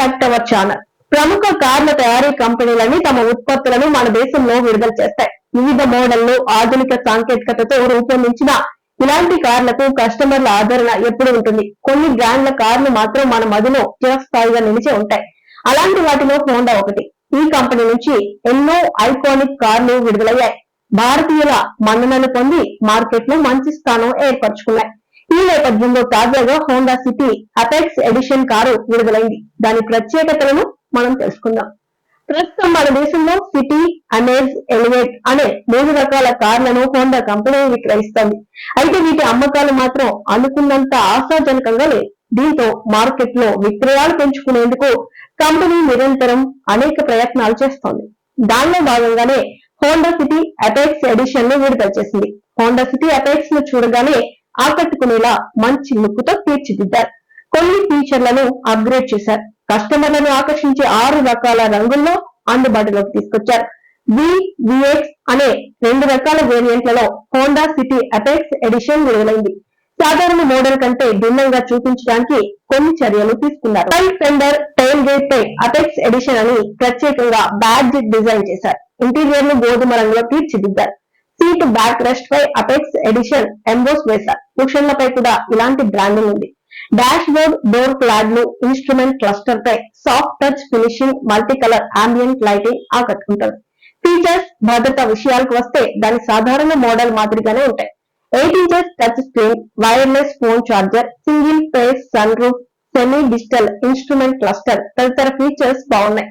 Back to our channel. ప్రముఖ కార్ల తయారీ కంపెనీలన్నీ తమ ఉత్పత్తులను మన దేశంలో విడుదల చేస్తాయి. వివిధ మోడళ్ళు ఆధునిక సాంకేతికతతో రూపొందించిన ఇలాంటి కార్లకు కస్టమర్ల ఆదరణ ఎప్పుడు ఉంటుంది. కొన్ని బ్రాండ్ల కార్లు మాత్రం మన మదిలో చిరస్థాయిగా నిలిచి ఉంటాయి. అలాంటి వాటిలో హోండా ఒకటి. ఈ కంపెనీ నుంచి ఎన్నో ఐకానిక్ కార్లు విడుదలయ్యాయి. భారతీయుల మన్ననలు పొంది మార్కెట్లో మంచి స్థానం ఏర్పరచుకున్నాయి. ఈ నేపథ్యంలో తాజాగా Honda City Apex edition car విడుదలైంది. దాని ప్రత్యేకతలను మనం తెలుసుకుందాం. ప్రస్తుతం మన దేశంలో సిటీ అమేజ్ ఎలివేట్ అనే మూడు రకాల కార్లను హోండా కంపెనీ విక్రయిస్తోంది. అయితే వీటి అమ్మకాలు మాత్రం అనుకున్నంత ఆశాజనకంగా లేవు. దీంతో మార్కెట్లో విక్రయాలు పెంచుకునేందుకు కంపెనీ నిరంతరం అనేక ప్రయత్నాలు చేస్తోంది. దానిలో భాగంగానే హోండా సిటీ అపెక్స్ ఎడిషన్ను విడుదల చేసింది. హోండా సిటీ అపెక్స్ను చూడగానే ఆకట్టుకునేలా మంచి లుక్ తీర్చిదిద్దారు. కొన్ని ఫీచర్లను అప్గ్రేడ్ చేశారు. కస్టమర్లను ఆకర్షించే ఆరు రకాల రంగుల్లో అందుబాటులోకి తీసుకొచ్చారు. వి అనే రెండు రకాల వేరియంట్లలో హోండా సిటీ అపెక్స్ ఎడిషన్ విడుదలైంది. సాధారణ మోడల్ కంటే భిన్నంగా చూపించడానికి కొన్ని చర్యలు తీసుకున్నారు. సైడ్ ఫెండర్ టైల్ గేట్ పై అపెక్స్ ఎడిషన్ అని ప్రత్యేకంగా బ్యాడ్జ్ డిజైన్ చేశారు. ఇంటీరియర్ను గోధుమ రంగులో తీర్చిదిద్దారు. సీట్ బ్యాక్ రెస్ట్ పై అపెక్స్ ఎడిషన్ ఎంబోస్ వేశారు. కుషన్లపై కూడా ఇలాంటి బ్రాండింగ్ ఉంది. డాష్ బోర్డ్ డోర్ క్లాడ్లు ఇన్స్ట్రుమెంట్ క్లస్టర్ పై soft touch finishing multi colour ambient lighting ఆకట్టుకుంటుంది. ఫీచర్స్ భద్రత విషయాలకు వస్తే దాని సాధారణ మోడల్ మాదిరిగానే ఉంటాయి. Eight inches touch screen wireless phone charger single phase sun roof semi digital instrument cluster తదితర ఫీచర్స్ బాగున్నాయి.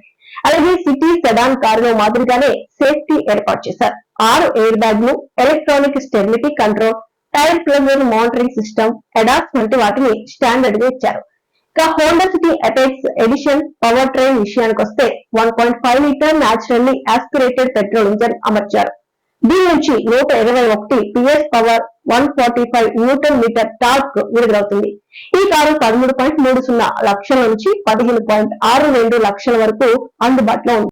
అలాగే సిటీ సెడాన్ కారులో మాదిరిగానే సేఫ్టీ ఏర్పాటు చేశారు. ఆరు ఎయిర్ బ్యాగ్లు electronic stability control tyre plug monitoring system ADAS వంటి వాటిని స్టాండర్డ్గా ఇచ్చారు. ఇక Honda City Apex edition power train విషయానికి వస్తే one point five litre naturally aspirated petrol engine అమర్చారు. దీని నుంచి నూట ఇరవై ఒకటి PS power one forty five newton metre torque విడుదలవుతుంది. ఈ కారు పదమూడు పాయింట్ మూడు సున్నా లక్షల నుంచి పదిహేను పాయింట్ ఆరు రెండు లక్షల వరకు అందుబాటులో ఉంది.